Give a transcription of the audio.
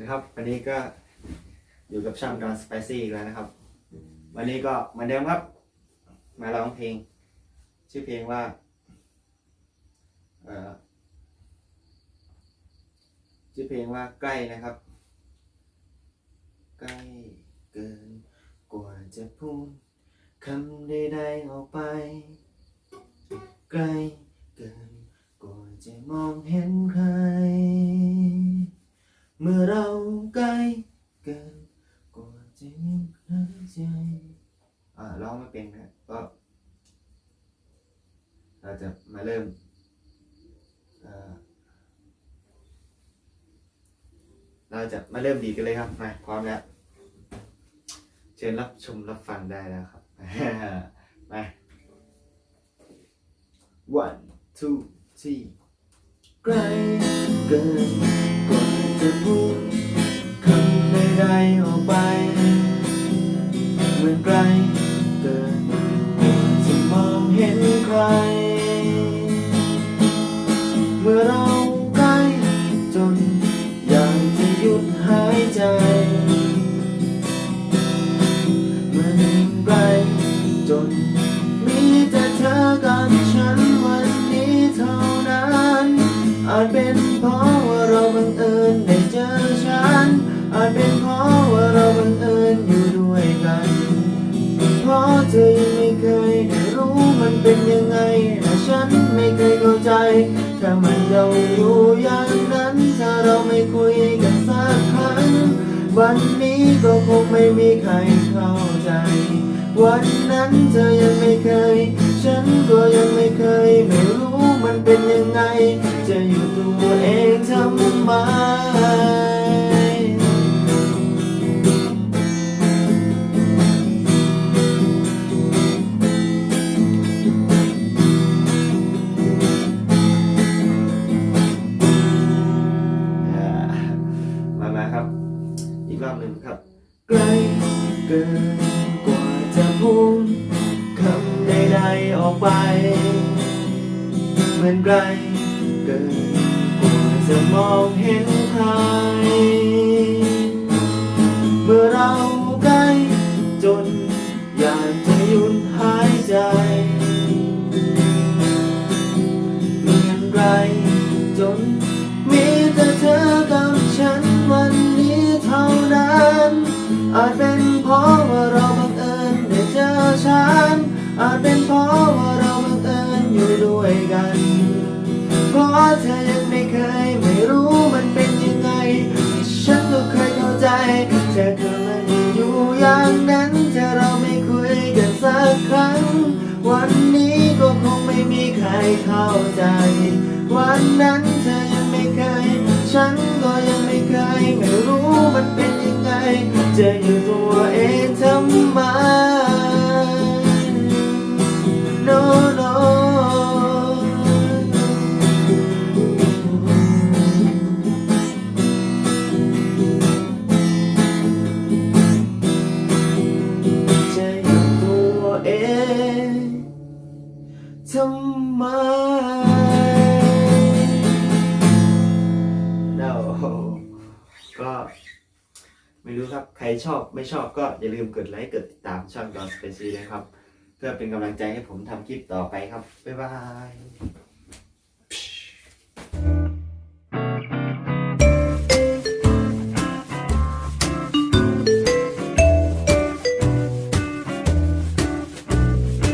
วัสดีครับวันนี้ก็อยู่กับช่างดอนสไปซี่อีกแล้วนะครับ วันนี้ก็เหมือนเดิมครับ มาร้องเพลง ชื่อเพลงว่าเอ่อชื่อเพลงว่าใกล้นะครับ ใกล้เกิน กว่าจะพูดคำใดๆออกไป ใกล้เกิน กว่าจะมองเห็นใคร เมื่อเราใกล้เกินกว่าจะยิ้มหายใจ อ่า ร้องไม่เป็นนะก็ เราจะมาเริ่มเเราจะมาเริ่มดีกันเลยครับมาพร้อมแล้ว เชิญรับชมรับฟังได้แล้วครับ มา one two three ใกล้เกินกว่าจะพู ใจมันไกลจนมีแต่เธอกับฉันวันนี้เท่านั้น อาจเป็นเพราะว่าเราบังเอิญได้เจอฉัน อาจเป็นเพราะว่าเราบังเอิญอยู่ด้วยกัน เพราะเธอยังไม่เคยได้รู้มันเป็นยังไงและฉันไม่เคยเข้าใจถ้ามันเราอยู่ วันนี้ก็คงไม่มีใครเข้าใจ วันนั้นเธอยังไม่เคย ฉันก็ยังไม่เคย ไกลเกินกว่าจะพูดคำใดๆออกไปเหมือนไกลเกินกว่าจะมองเห็นใคร เมื่อเรา วันนี้ก็คงไม่มีใครเข้าใจ วันนั้นเธอยังไม่เคย ฉันก็ยังไม่เคย ไม่รู้มันเป็นยังไง จะอยู่ตัวเองทำไม no no จะอยู่ตัวเอง ทำไม no ก็ไม่รู้ครับ ใครชอบไม่ชอบก็อย่าลืมกดไลค์กดติดตามช่องดอนสเปซีนะครับ เพื่อเป็นกำลังใจให้ผมทำคลิปต่อไปครับ บ๊ายบาย